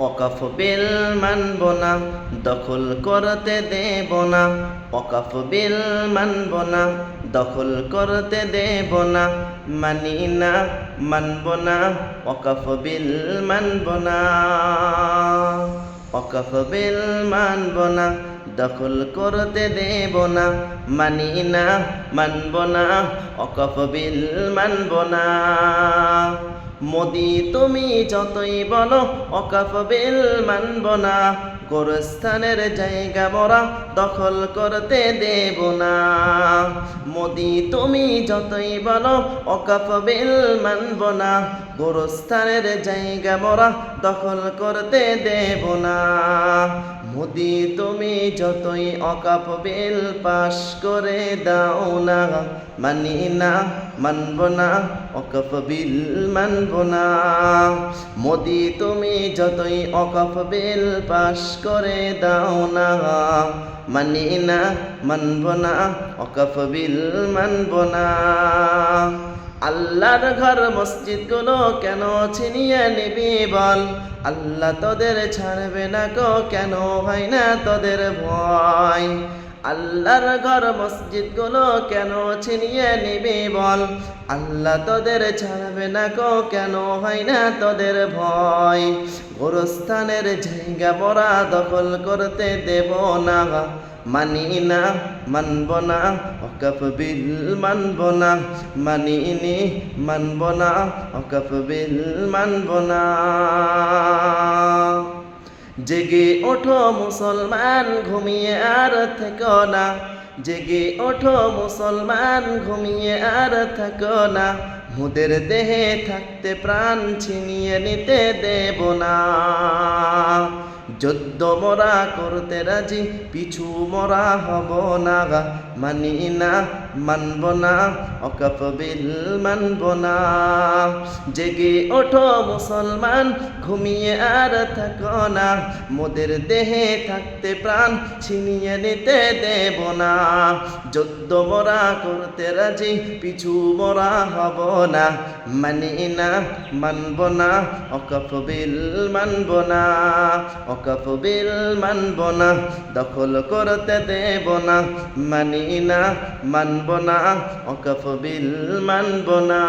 অকাফ বিল মানব না, দখল করতে দেব না। অকাফ বিল মানব না, দখল করতে দেব না। মানি না, মানব না অকাফ বিল মানব না। অকাফ বিল মানব না, দখল করতে দেব না। মানি না, মানব না অকাফ বিল মানব না। মোদি, তুমি যতই বলো অকাফ বিল মানব না। গোরস্থানের জায়গা মরা দখল করতে দেব না। মোদি, তুমি যতই বলো অকাফ বিল মানব না। গোরস্থানের জায়গা মরা দখল করতে দেব না। মোদি, তুমি যতই অকাপ বিল পাশ করে দাও না। মানি না, মানব না অকাপ বিল মানব না। মোদি, তুমি যতই অকাপ বিল পাশ করে দাও না। মানি না, মানব না, অকাপ বিল মানব না। আল্লাহর ঘর মসজিদগুলো কেন ছিনিয়ে নিবি বল? আল্লাহ তোদের ছাড়বে না গো, কেন হয় না তোদের ভয়? আল্লাহর ঘর মসজিদগুলো কেন ছিনিয়ে নিবি বল? আল্লাহ তোদের ছাড়বে না গো কেন হয় না তোদের ভয়? গোরস্থানের জায়গা বড়া দখল করতে দেব না। মানি না, মানব না অকাফ বিল মানব না। মানিনি মানব না অকাফ বিল মানব না। জেগে ওঠো মুসলমান, ঘুমিয়ে আর থেকো না। জেগে ওঠো মুসলমান, ঘুমিয়ে আর থাকো না। মুদের দেহে থাকতে প্রাণ ছিনিয়ে নিতে দেব না। যদ্দ মরা করতে রাজি, পিছু মরা হব না মানি না, মানব না, অকাপ বিল মানব না। জেগে ওঠো মুসলমান, ঘুমিয়ে আর থাক না। মোদের দেহে থাকতে প্রাণ, ছিনিয়ে নিতে দেব না। যদ্দ মরা করতে রাজি, পিছু মরা হব না। মানি না, মানব না, অকাপ বিল মানব না। অকাপ বিল মানব না, দখল করতে দেব না, মানি না, মানব না, অকফবিল বিল মানব না।